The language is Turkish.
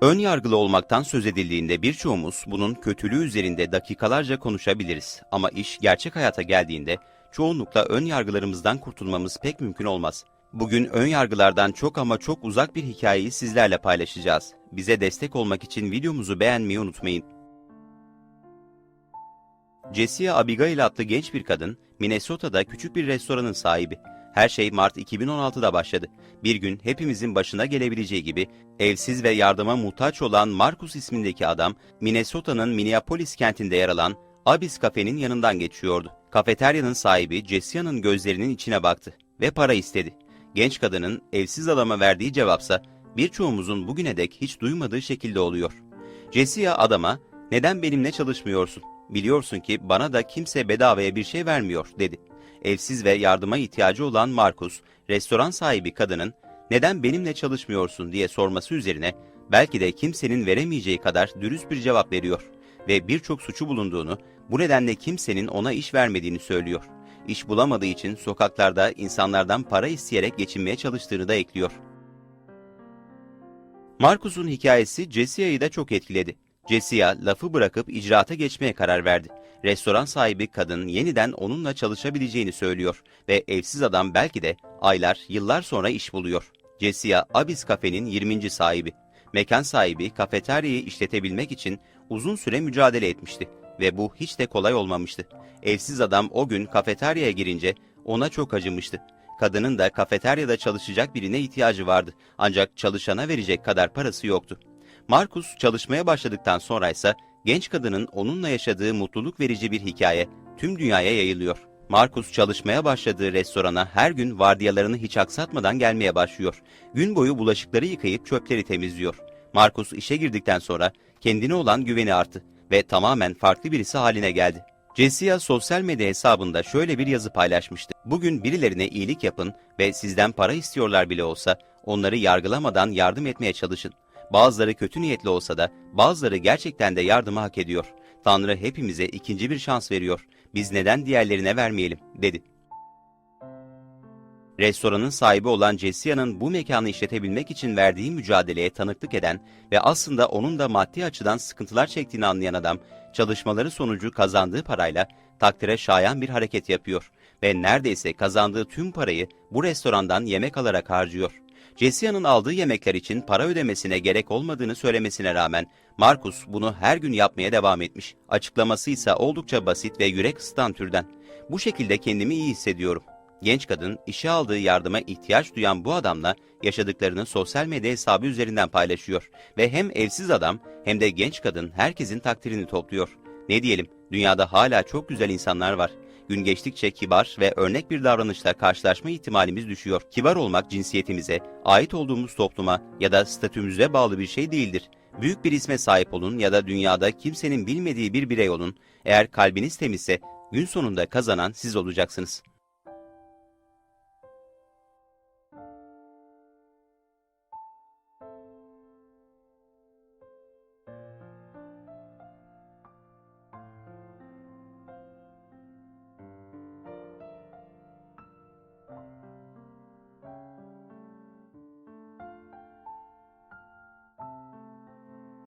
Ön yargılı olmaktan söz edildiğinde birçoğumuz bunun kötülüğü üzerinde dakikalarca konuşabiliriz ama iş gerçek hayata geldiğinde çoğunlukla ön yargılarımızdan kurtulmamız pek mümkün olmaz. Bugün ön yargılardan çok ama çok uzak bir hikayeyi sizlerle paylaşacağız. Bize destek olmak için videomuzu beğenmeyi unutmayın. Jessia Abigail adlı genç bir kadın, Minnesota'da küçük bir restoranın sahibi. Her şey Mart 2016'da başladı. Bir gün hepimizin başına gelebileceği gibi evsiz ve yardıma muhtaç olan Marcus ismindeki adam, Minnesota'nın Minneapolis kentinde yer alan Abyss kafenin yanından geçiyordu. Kafeteryanın sahibi Jessia'nın gözlerinin içine baktı ve para istedi. Genç kadının evsiz adama verdiği cevapsa birçoğumuzun bugüne dek hiç duymadığı şekilde oluyor. Jessia adama neden benimle çalışmıyorsun? Biliyorsun ki bana da kimse bedavaya bir şey vermiyor dedi. Evsiz ve yardıma ihtiyacı olan Markus, restoran sahibi kadının neden benimle çalışmıyorsun diye sorması üzerine belki de kimsenin veremeyeceği kadar dürüst bir cevap veriyor ve birçok suçu bulunduğunu, bu nedenle kimsenin ona iş vermediğini söylüyor. İş bulamadığı için sokaklarda insanlardan para isteyerek geçinmeye çalıştığını da ekliyor. Marcus'un hikayesi Jessia'yı da çok etkiledi. Jessia lafı bırakıp icraata geçmeye karar verdi. Restoran sahibi kadın yeniden onunla çalışabileceğini söylüyor ve evsiz adam belki de aylar, yıllar sonra iş buluyor. Jessia, Abyss kafenin 20. sahibi. Mekan sahibi kafeteryayı işletebilmek için uzun süre mücadele etmişti ve bu hiç de kolay olmamıştı. Evsiz adam o gün kafeteryaya girince ona çok acımıştı. Kadının da kafeteryada çalışacak birine ihtiyacı vardı ancak çalışana verecek kadar parası yoktu. Markus çalışmaya başladıktan sonra ise genç kadının onunla yaşadığı mutluluk verici bir hikaye tüm dünyaya yayılıyor. Markus çalışmaya başladığı restorana her gün vardiyalarını hiç aksatmadan gelmeye başlıyor. Gün boyu bulaşıkları yıkayıp çöpleri temizliyor. Markus işe girdikten sonra kendine olan güveni arttı ve tamamen farklı birisi haline geldi. Jessia sosyal medya hesabında şöyle bir yazı paylaşmıştı. Bugün birilerine iyilik yapın ve sizden para istiyorlar bile olsa onları yargılamadan yardım etmeye çalışın. Bazıları kötü niyetli olsa da bazıları gerçekten de yardımı hak ediyor. Tanrı hepimize ikinci bir şans veriyor. Biz neden diğerlerine vermeyelim, dedi. Restoranın sahibi olan Jessia'nın bu mekanı işletebilmek için verdiği mücadeleye tanıklık eden ve aslında onun da maddi açıdan sıkıntılar çektiğini anlayan adam, çalışmaları sonucu kazandığı parayla takdire şayan bir hareket yapıyor ve neredeyse kazandığı tüm parayı bu restorandan yemek alarak harcıyor. Jessia'nın aldığı yemekler için para ödemesine gerek olmadığını söylemesine rağmen Marcus bunu her gün yapmaya devam etmiş. Açıklaması ise oldukça basit ve yürek ısıtan türden. Bu şekilde kendimi iyi hissediyorum. Genç kadın işe aldığı yardıma ihtiyaç duyan bu adamla yaşadıklarını sosyal medya hesabı üzerinden paylaşıyor ve hem evsiz adam hem de genç kadın herkesin takdirini topluyor. Ne diyelim, dünyada hala çok güzel insanlar var. Gün geçtikçe kibar ve örnek bir davranışla karşılaşma ihtimalimiz düşüyor. Kibar olmak cinsiyetimize, ait olduğumuz topluma ya da statümüze bağlı bir şey değildir. Büyük bir isme sahip olun ya da dünyada kimsenin bilmediği bir birey olun. Eğer kalbiniz temizse gün sonunda kazanan siz olacaksınız. Bye.